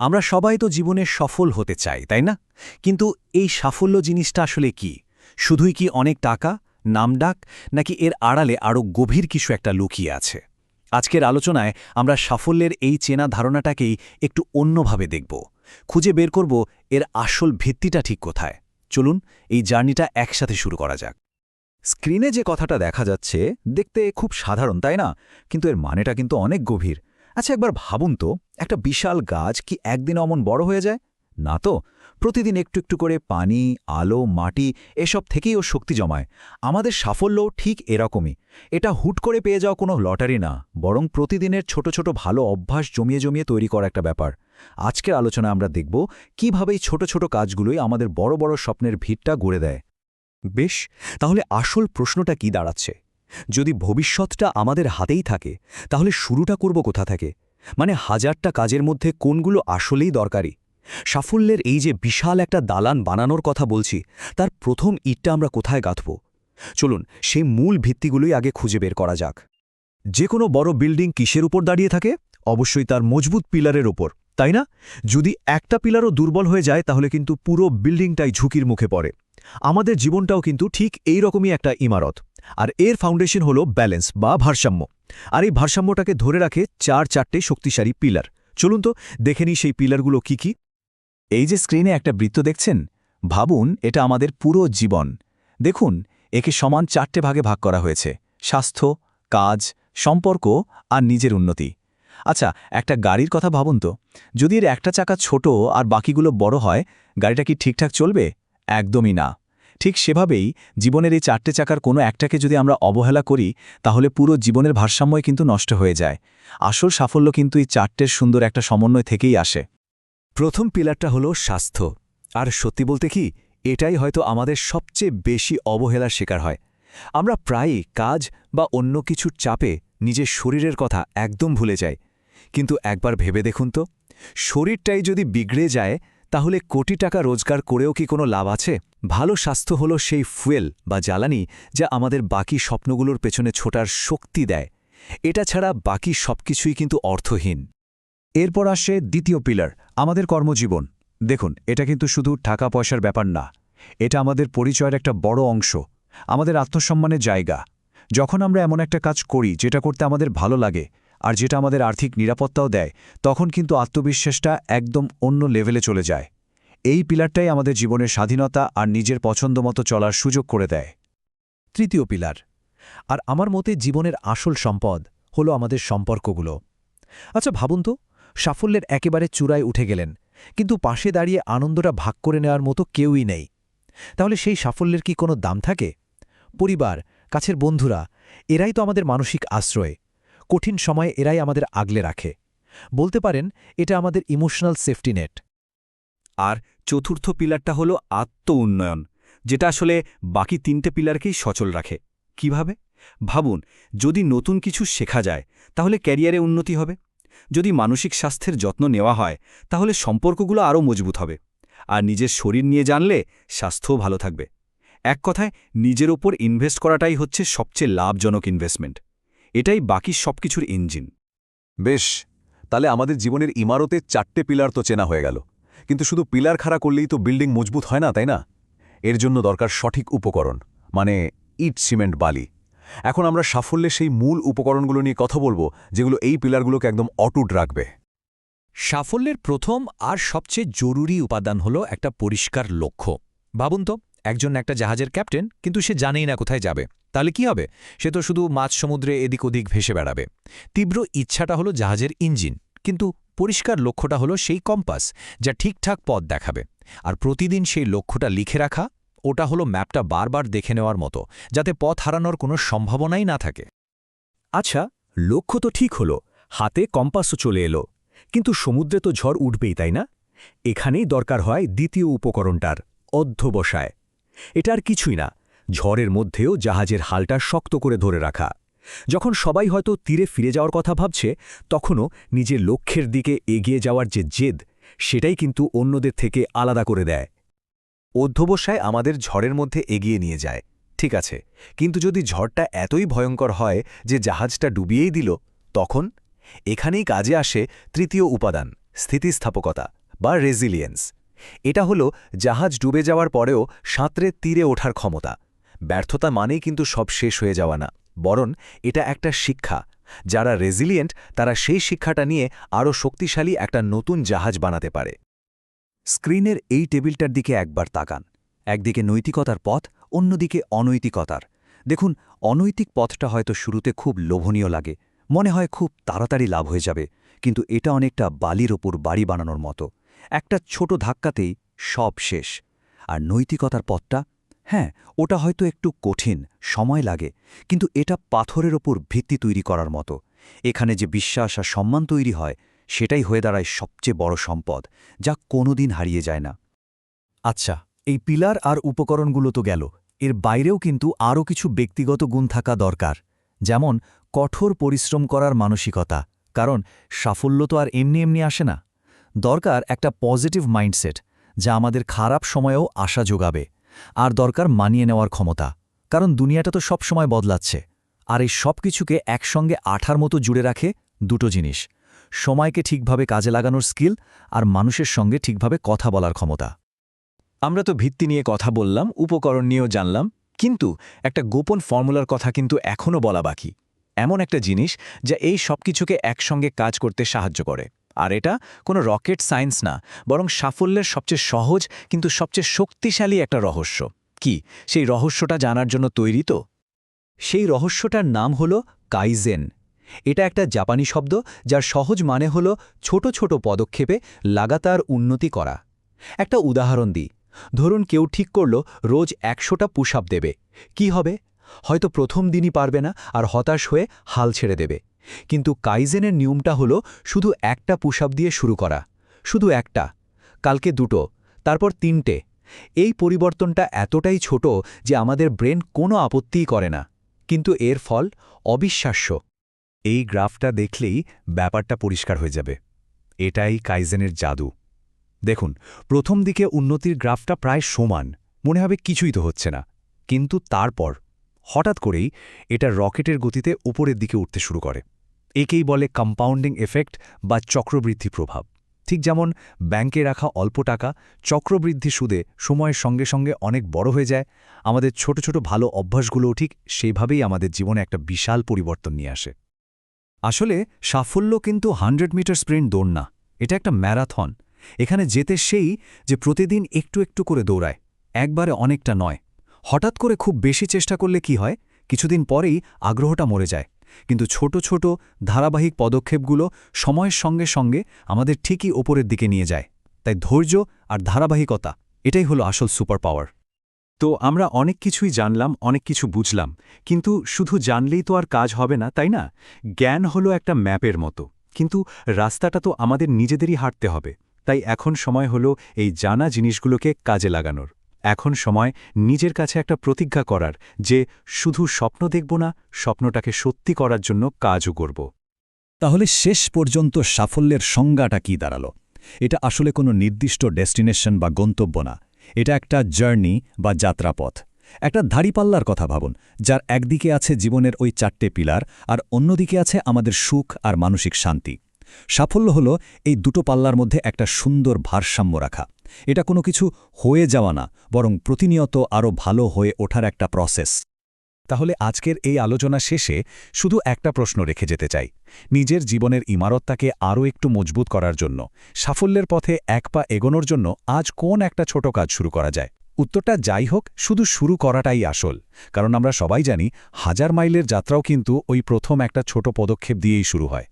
আমরা সবাই তো জীবনে সফল হতে চাই, তাই না? কিন্তু এই সাফল্য জিনিসটা আসলে কি? শুধুই কি অনেক টাকা নামডাক নাকি এর আড়ালে আরও গভীর কিছু একটা লুকিয়ে আছে? আজকের আলোচনায় আমরা সাফল্যের এই চেনা ধারণাটাকেই একটু অন্যভাবে দেখব। খুঁজে বের করব এর আসল ভিত্তিটা ঠিক কোথায়। চলুন, এই জার্নিটা একসাথে শুরু করা যাক। স্ক্রিনে যে কথাটা দেখা যাচ্ছে, দেখতে খুব সাধারণ, তাই না? কিন্তু এর মানেটা কিন্তু অনেক গভীর। আচ্ছা একবার ভাবুন তো, একটা বিশাল গাছ কি একদিন অমন বড় হয়ে যায়? না তো, প্রতিদিন একটু একটু করে পানি, আলো, মাটি, এসব থেকেই ও শক্তি জমায়। আমাদের সাফল্যও ঠিক এরকমই। এটা হুট করে পেয়ে যাওয়া কোনো লটারি না, বরং প্রতিদিনের ছোট ছোট ভালো অভ্যাস জমিয়ে জমিয়ে তৈরি করা একটা ব্যাপার। আজকের আলোচনায় আমরা দেখব কীভাবে এই ছোট ছোট কাজগুলোই আমাদের বড় বড় স্বপ্নের ভিড়টা গড়ে দেয়। বেশ, তাহলে আসল প্রশ্নটা কি দাঁড়াচ্ছে? যদি ভবিষ্যৎটা আমাদের হাতেই থাকে, তাহলে শুরুটা করব কোথা থেকে? মানে হাজারটা কাজের মধ্যে কোনগুলো আসলেই দরকারি? সাফল্যের এই যে বিশাল একটা দালান বানানোর কথা বলছি, তার প্রথম ইটটা আমরা কোথায় গাঁথব? চলুন, সেই মূল ভিত্তিগুলোই আগে খুঁজে বের করা যাক। যে কোনো বড় বিল্ডিং কিসের উপর দাঁড়িয়ে থাকে? অবশ্যই তার মজবুত পিলারের ওপর তাই না? যদি একটা পিলারও দুর্বল হয়ে যায়, তাহলে কিন্তু পুরো বিল্ডিংটাই ঝুঁকির মুখে পড়ে। আমাদের জীবনটাও কিন্তু ঠিক এই রকমই একটা ইমারত। আর এর ফাউন্ডেশন হলো ব্যালেন্স বা ভারসাম্য। আর এই ভারসাম্যটাকে ধরে রাখে চার চারটে শক্তিশালী পিলার চলুন তো দেখে নিই সেই পিলারগুলো কি কি। এই যে স্ক্রিনে একটা বৃত্ত দেখছেন? ভাবুন এটা আমাদের পুরো জীবন। দেখুন, একে সমান চারটে ভাগে ভাগ করা হয়েছে। স্বাস্থ্য, কাজ, সম্পর্ক আর নিজের উন্নতি। আচ্ছা একটা গাড়ির কথা ভাবুন তো। যদি এর একটা চাকা ছোট আর বাকিগুলো বড় হয়, গাড়িটা কি ঠিকঠাক চলবে? একদমই না। ঠিক সেভাবেই জীবনের এই চারটে চাকার কোনো একটাকে যদি আমরা অবহেলা করি, তাহলে পুরো জীবনের ভারসাম্যই কিন্তু নষ্ট হয়ে যায়। আসল সাফল্য কিন্তু এই চারটের সুন্দর একটা সমন্বয় থেকেই আসে। প্রথম পিলারটা হলো স্বাস্থ্য। আর সত্যি বলতে কি, এটাই হয়তো আমাদের সবচেয়ে বেশি অবহেলার শিকার হয়। আমরা প্রায়ই কাজ বা অন্য কিছুর চাপে নিজের শরীরের কথা একদম ভুলে যাই। কিন্তু একবার ভেবে দেখুন তো, শরীরটাই যদি বিগড়ে যায় তাহলে কোটি টাকা রোজগার করেও কি কোনো লাভ আছে? ভালো স্বাস্থ্য হলো সেই ফুয়েল বা জ্বালানি যা আমাদের বাকি স্বপ্নগুলোর পেছনে ছোটার শক্তি দেয়। এটা ছাড়া বাকি সবকিছুই কিন্তু অর্থহীন। এরপর আসে দ্বিতীয় পিলার, আমাদের কর্মজীবন। দেখুন, এটা কিন্তু শুধু টাকা পয়সার ব্যাপার না, এটা আমাদের পরিচয়ের একটা বড় অংশ, আমাদের আত্মসম্মানের জায়গা। যখন আমরা এমন একটা কাজ করি যেটা করতে আমাদের ভালো লাগে আর যেটা আমাদের আর্থিক নিরাপত্তাও দেয়, তখন কিন্তু আত্মবিশ্বাসটা একদম অন্য লেভেলে চলে যায়। এই পিলারটাই আমাদের জীবনের স্বাধীনতা আর নিজের পছন্দ মতো চলার সুযোগ করে দেয়। তৃতীয় পিলার, আর আমার মতে জীবনের আসল সম্পদ হলো আমাদের সম্পর্কগুলো। আচ্ছা ভাবুন তো, সাফল্যের একেবারে চূড়ায় উঠে গেলেন, কিন্তু পাশে দাঁড়িয়ে আনন্দটা ভাগ করে নেওয়ার মতো কেউই নেই। তাহলে সেই সাফল্যের কি কোনো দাম থাকে? পরিবার, কাছের বন্ধুরা, এরাই তো আমাদের মানসিক আশ্রয়। কঠিন সময়ে এরাই আমাদের আগলে রাখে। বলতে পারেন, এটা আমাদের ইমোশনাল সেফটি নেট আর চতুর্থ পিলারটা হলো আত্ম উন্নয়ন, যেটা আসলে বাকি তিনটে পিলারকেই সচল রাখে। কীভাবে? ভাবুন, যদি নতুন কিছু শেখা যায়, তাহলে ক্যারিয়ারে উন্নতি হবে। যদি মানসিক স্বাস্থ্যের যত্ন নেওয়া হয়, তাহলে সম্পর্কগুলো আরও মজবুত হবে। আর নিজের শরীর নিয়ে জানলে স্বাস্থ্যও ভালো থাকবে। এক কথায়, নিজের ওপর ইনভেস্ট করাটাই হচ্ছে সবচেয়ে লাভজনক ইনভেস্টমেন্ট এটাই বাকি সবকিছুর ইঞ্জিন। বেশ তাহলে আমাদের জীবনের ইমারতে চারটে পিলার তো চেনা হয়ে গেল। কিন্তু শুধু পিলার খাড়া করলেই তো বিল্ডিং মজবুত হয় না তাই না? এর জন্য দরকার সঠিক উপকরণ মানে ইট সিমেন্ট বালি। এখন আমরা সাফল্যের সেই মূল উপকরণগুলো নিয়ে কথা বলব যেগুলো এই পিলারগুলোকে একদম অটুট রাখবে। সাফল্যের প্রথম আর সবচেয়ে জরুরি উপাদান হল একটা পরিষ্কার লক্ষ্য। ভাবুন তো একজন একটা জাহাজের ক্যাপ্টেন কিন্তু সে জানেই না কোথায় যাবে। তাহলে কি হবে? সে তো শুধু মাছ সমুদ্রে এদিক ওদিক ভেসে বেড়াবে। তীব্র ইচ্ছাটা হলো জাহাজের ইঞ্জিন, কিন্তু পরিষ্কার লক্ষ্যটা হলো সেই কম্পাস যা ঠিকঠাক পথ দেখাবে। আর প্রতিদিন সেই লক্ষ্যটা লিখে রাখা, ওটা হলো ম্যাপটা বারবার দেখে নেওয়ার মতো, যাতে পথ হারানোর কোনো সম্ভাবনাই না থাকে। আচ্ছা লক্ষ্য তো ঠিক হলো, হাতে কম্পাসও চলে এলো, কিন্তু সমুদ্রে তো ঝড় উঠবেই, তাই না? এখানেই দরকার হয় দ্বিতীয় উপকরণটার, অধ্যবসায়। এটা আর কিছুই না ঝড়ের মধ্যেও জাহাজের হালটা শক্ত করে ধরে রাখা। যখন সবাই হয়তো তীরে ফিরে যাওয়ার কথা ভাবছে, তখনও নিজের লক্ষ্যের দিকে এগিয়ে যাওয়ার যে জেদ, সেটাই কিন্তু অন্যদের থেকে আলাদা করে দেয়। অধ্যবসায় আমাদের ঝড়ের মধ্যে এগিয়ে নিয়ে যায়, ঠিক আছে, কিন্তু যদি ঝড়টা এতই ভয়ঙ্কর হয় যে জাহাজটা ডুবিয়েই দিল, তখন? এখানেই কাজে আসে তৃতীয় উপাদান, স্থিতিস্থাপকতা বা রেজিলিয়েন্স। এটা হলো জাহাজ ডুবে যাওয়ার পরেও সাঁতরে তীরে ওঠার ক্ষমতা ব্যর্থতা মানেই কিন্তু সব শেষ হয়ে যাওয়া না, বরং এটা একটা শিক্ষা। যারা রেজিলিয়েন্ট তারা সেই শিক্ষাটা নিয়ে আরও শক্তিশালী একটা নতুন জাহাজ বানাতে পারে। স্ক্রিনের এই টেবিলটার দিকে একবার তাকান। একদিকে নৈতিকতার পথ, অন্যদিকে অনৈতিকতার। দেখুন, অনৈতিক পথটা হয়তো শুরুতে খুব লোভনীয় লাগে, মনে হয় খুব তাড়াতাড়ি লাভ হয়ে যাবে, কিন্তু এটা অনেকটা বালির ওপর বাড়ি বানানোর মতো। একটা ছোট ধাক্কাতেই সব শেষ। আর নৈতিকতার পথটা হ্যাঁ ওটা হয়তো একটু কঠিন, সময় লাগে, কিন্তু এটা পাথরের ওপর ভিত্তি তৈরি করার মতো। এখানে যে বিশ্বাস আর সম্মান তৈরি হয়, সেটাই হয়ে দাঁড়ায় সবচেয়ে বড় সম্পদ, যা কোনোদিন হারিয়ে যায় না। আচ্ছা এই পিলার আর উপকরণগুলো তো গেল। এর বাইরেও কিন্তু আরও কিছু ব্যক্তিগত গুণ থাকা দরকার, যেমন কঠোর পরিশ্রম করার মানসিকতা, কারণ সাফল্য তো আর এমনি এমনি আসে না। দরকার একটা পজিটিভ মাইন্ডসেট, যা আমাদের খারাপ সময়েও আশা যোগাবে। আর দরকার মানিয়ে নেওয়ার ক্ষমতা, কারণ দুনিয়াটা তো সব সময় বদলাচ্ছে। আর এই সব কিছুকে একসঙ্গে আঠার মতো জুড়ে রাখে দুটো জিনিস, সময়কে ঠিকভাবে কাজে লাগানোর স্কিল আর মানুষের সঙ্গে ঠিকভাবে কথা বলার ক্ষমতা। আমরা তো ভিত্তি নিয়ে কথা বললাম, উপকরণ নিয়েও জানলাম, কিন্তু একটা গোপন ফর্মুলার কথা কিন্তু এখনও বলা বাকি। এমন একটা জিনিস যা এই সব কিছুকে একসঙ্গে কাজ করতে সাহায্য করে। আর এটা কোনো রকেট সায়েন্স না, বরং সাফল্যের সবচেয়ে সহজ কিন্তু সবচেয়ে শক্তিশালী একটা রহস্য। কি? সেই রহস্যটা জানার জন্য তৈরি তো? সেই রহস্যটার নাম হল কাইজেন। এটা একটা জাপানি শব্দ যার সহজ মানে হল ছোট ছোট পদক্ষেপে লাগাতার উন্নতি করা। একটা উদাহরণ দিই। ধরুন কেউ ঠিক করল রোজ একশোটা পুশ দেবে। কি হবে? হয়তো প্রথম দিনই পারবে না আর হতাশ হয়ে হাল ছেড়ে দেবে। কিন্তু কাইজেনের নিয়মটা হলো শুধু একটা পুশ দিয়ে শুরু করা, শুধু একটা, কালকে দুটো, তারপর তিনটে। এই পরিবর্তনটা এতটাই ছোট যে আমাদের ব্রেন কোনো আপত্তিই করে না, কিন্তু এর ফল অবিশ্বাস্য। এই গ্রাফটা দেখলেই ব্যাপারটা পরিষ্কার হয়ে যাবে। এটাই কাইজেনের জাদু। দেখুন, প্রথম দিকে উন্নতির গ্রাফটা প্রায় সমান, মনে হবে কিছুই তো হচ্ছে না। কিন্তু তারপর, হঠাৎ করেই এটা রকেটের গতিতে উপরের দিকে উঠতে শুরু করে। একেই বলে কম্পাউন্ডিং এফেক্ট বা চক্রবৃদ্ধি প্রভাব। ঠিক যেমন, ব্যাংকে রাখা অল্প টাকা, চক্রবৃদ্ধি সুদে সময়ের সঙ্গে সঙ্গে অনেক বড় হয়ে যায়, আমাদের ছোট ছোট ভালো অভ্যাসগুলোও ঠিক সেইভাবেই আমাদের জীবনে একটা বিশাল পরিবর্তন নিয়ে আসে। আসলে, সাফল্য কিন্তু হান্ড্রেড মিটার স্প্রিন্ট দৌড় না, এটা একটা ম্যারাথন। এখানে যেতে সেই যে প্রতিদিন একটু একটু করে দৌড়ায়, একবারে অনেকটা নয়। হঠাৎ করে খুব বেশি চেষ্টা করলে কি হয়, কিছুদিন পরেই আগ্রহটা মরে যায়। কিন্তু ছোট ছোট ধারাবাহিক পদক্ষেপগুলো সময়ের সঙ্গে সঙ্গে আমাদের ঠিকই ওপরের দিকে নিয়ে যায়। তাই ধৈর্য আর ধারাবাহিকতা, এটাই হলো আসল সুপার পাওয়ার তো আমরা অনেক কিছুই জানলাম, অনেক কিছু বুঝলাম, কিন্তু শুধু জানলেই তো আর কাজ হবে না, তাই না? জ্ঞান হলো একটা ম্যাপের মতো, কিন্তু রাস্তাটা তো আমাদের নিজেদেরই হাঁটতে হবে, তাই এখন সময় হলো এই জানা জিনিসগুলোকে কাজে লাগানোর। এখন সময় নিজের কাছে একটা প্রতিজ্ঞা করার যে শুধু স্বপ্ন দেখব না, স্বপ্নটাকে সত্যি করার জন্য কাজও করব। তাহলে শেষ পর্যন্ত সাফল্যের সংজ্ঞাটা কি দাঁড়াল? এটা আসলে কোনো নির্দিষ্ট ডেস্টিনেশন বা গন্তব্য না। এটা একটা জার্নি বা যাত্রাপথ। একটা ধাড়িপাল্লার কথা ভাবুন, যার একদিকে আছে জীবনের ওই চারটে পিলার আর অন্যদিকে আছে আমাদের সুখ আর মানসিক শান্তি। সাফল্য হল এই দুটো পাল্লার মধ্যে একটা সুন্দর ভারসাম্য রাখা। এটা কোনো কিছু হয়ে যাওয়া না, বরং প্রতিনিয়ত আরও ভালো হয়ে ওঠার একটা প্রসেস তাহলে আজকের এই আলোচনা শেষে শুধু একটা প্রশ্ন রেখে যেতে চাই। নিজের জীবনের ইমারতটাকে আরও একটু মজবুত করার জন্য, সাফল্যের পথে এক পা এগোনোর জন্য আজ কোন একটা ছোট কাজ শুরু করা যায়? উত্তরটা যাই হোক, শুধু শুরু করাটাই আসল। কারণ আমরা সবাই জানি, হাজার মাইলের যাত্রাও কিন্তু ওই প্রথম একটা ছোট পদক্ষেপ দিয়েই শুরু হয়।